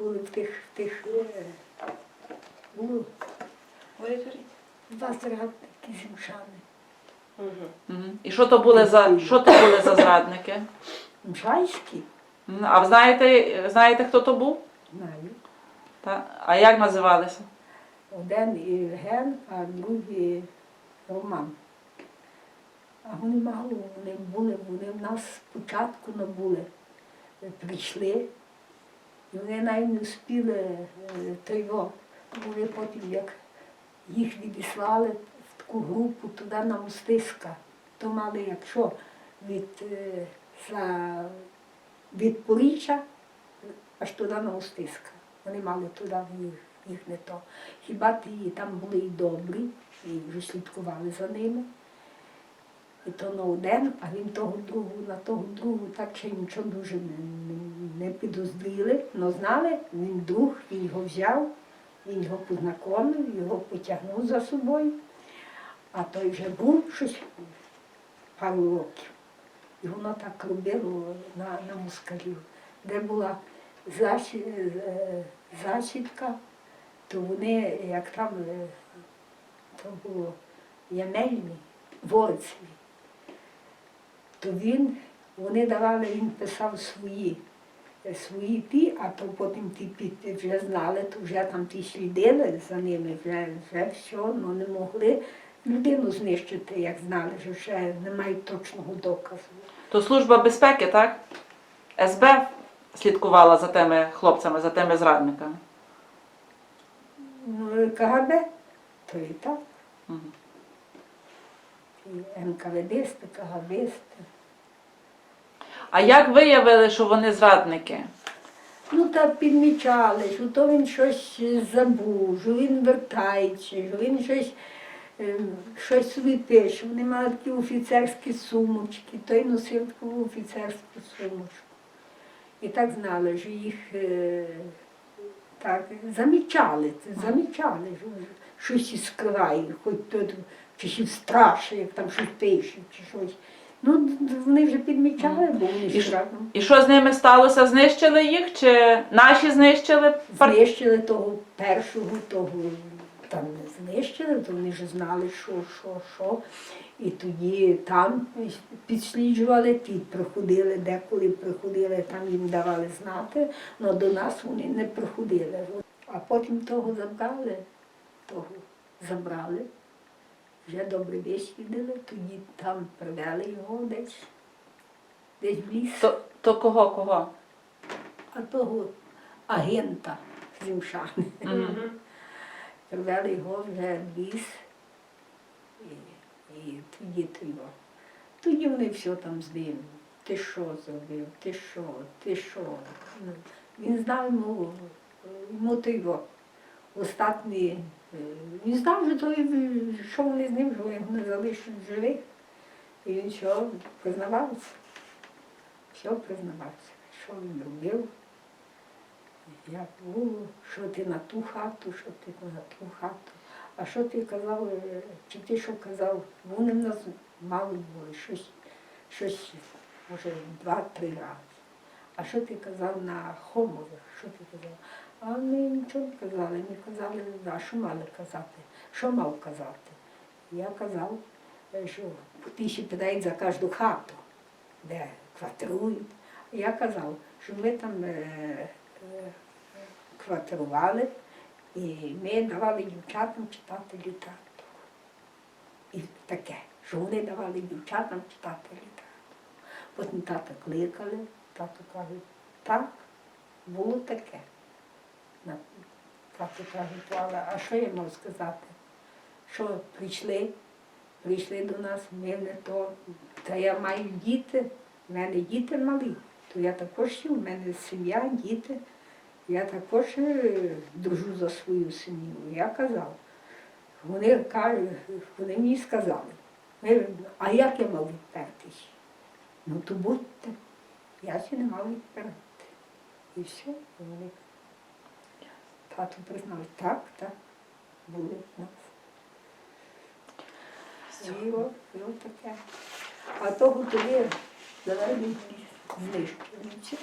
були в тих, в тих е, було два зрадники зімшани. Мгм. І що то були за що то були за зрадники? Мшайські, М, А ви знаєте, знаєте, хто то був? знаю. Та? А як називалися? Один Євген, а другий Роман. А вони мало, вони були, вони в нас спочатку не були. Прийшли, вони навіть не встигли е, того. Вони потім, як їх відіслали в таку групу туди на Мостиська, то мали якщо від, е, за, від Поріччя аж туди на Мостиська. Вони мали туди їх, їх не то. Хіба ті там були і добрі, і вже слідкували за ними. І то на один, а він того другого, на того другого так ще нічого дуже не, не, підозріли, але знали, він друг, він його взяв, він його познайомив, його потягнув за собою. А той вже був щось пару років. І воно так робило на, на москалів. Де була е, засідка, то вони, як там, е, то було Ямельні, Ворцеві, то він, вони давали, він писав свої, е, свої ті, а то потім ті під, вже знали, то вже там ті слідили за ними, вже, вже все, ну не могли людину знищити, як знали, що ще не мають точного доказу. То служба безпеки, так? СБ слідкувала за тими хлопцями, за тими зрадниками. Ну, КГБ, то і так. Мгм. І НКВДсти, КГБсти. А як виявили, що вони зрадники? Ну так підмічали, що то він щось забув, що він вертається, що він щось, ем, щось собі пише. Вони мали такі офіцерські сумочки, той носив таку офіцерську сумочку. І так знали, що їх е, так замічали, замічали, що щось скриває, хоч тут чи ще страшно, як там щось пише, чи щось. Ну, вони вже підмічали, бо вони І ж ж- разом. І що з ними сталося? Знищили їх? Чи наші знищили? Пар- Знищили того першого, того там не знищили, то вони вже знали, що, що, що. І тоді там підсліджували, ті приходили, деколи приходили, там їм давали знати, але до нас вони не приходили. А потім того забрали, того забрали, вже добре висвідили, тоді там привели його десь, десь в ліс. То, то кого, кого? а того агента Зімшани. Мгм. Привели його вже в ліс. І, і тоді то його. Тоді вони все там з ним. Ти що зробив? Ти що? Ти що? Ну, Він знав йому, йому то його. Остатні, е, він знав, що, той, що вони з ним, що його не залишать живих. І він що признавався. Все признавався, що він робив. Як було, що ти на ту хату, що ти на ту хату. А що ти казав, е, чи ти що казав? Вони в нас мало були, щось, щось, може, два-три рази. А що ти казав на хомових? Що ти казав? А ми нічого не казали. Ми казали, а що мали казати? Що мав казати? Я казав, е, що ти ще питають за кожну хату, де квартирують. Я казав, що ми там е, е, квартирували, і ми давали дівчатам читати літературу. І таке, що вони давали дівчатам читати літературу. Потім тата кликали, тато каже, так, було таке. Тато каже, а що я можу сказати? Що прийшли, прийшли до нас, ми не то, та я маю діти, в мене діти малі, то я також в мене сім'я, діти. Я також е, дружу за свою сім'ю. Я казав. Вони кажуть, вони мені сказали, «Ми- а як я мав відпертись? Ну то будьте. Я ще не мав відперти. І все, вони. Тато признав, так, так, були в нас. І от, і от таке. А того тоді давай знищили.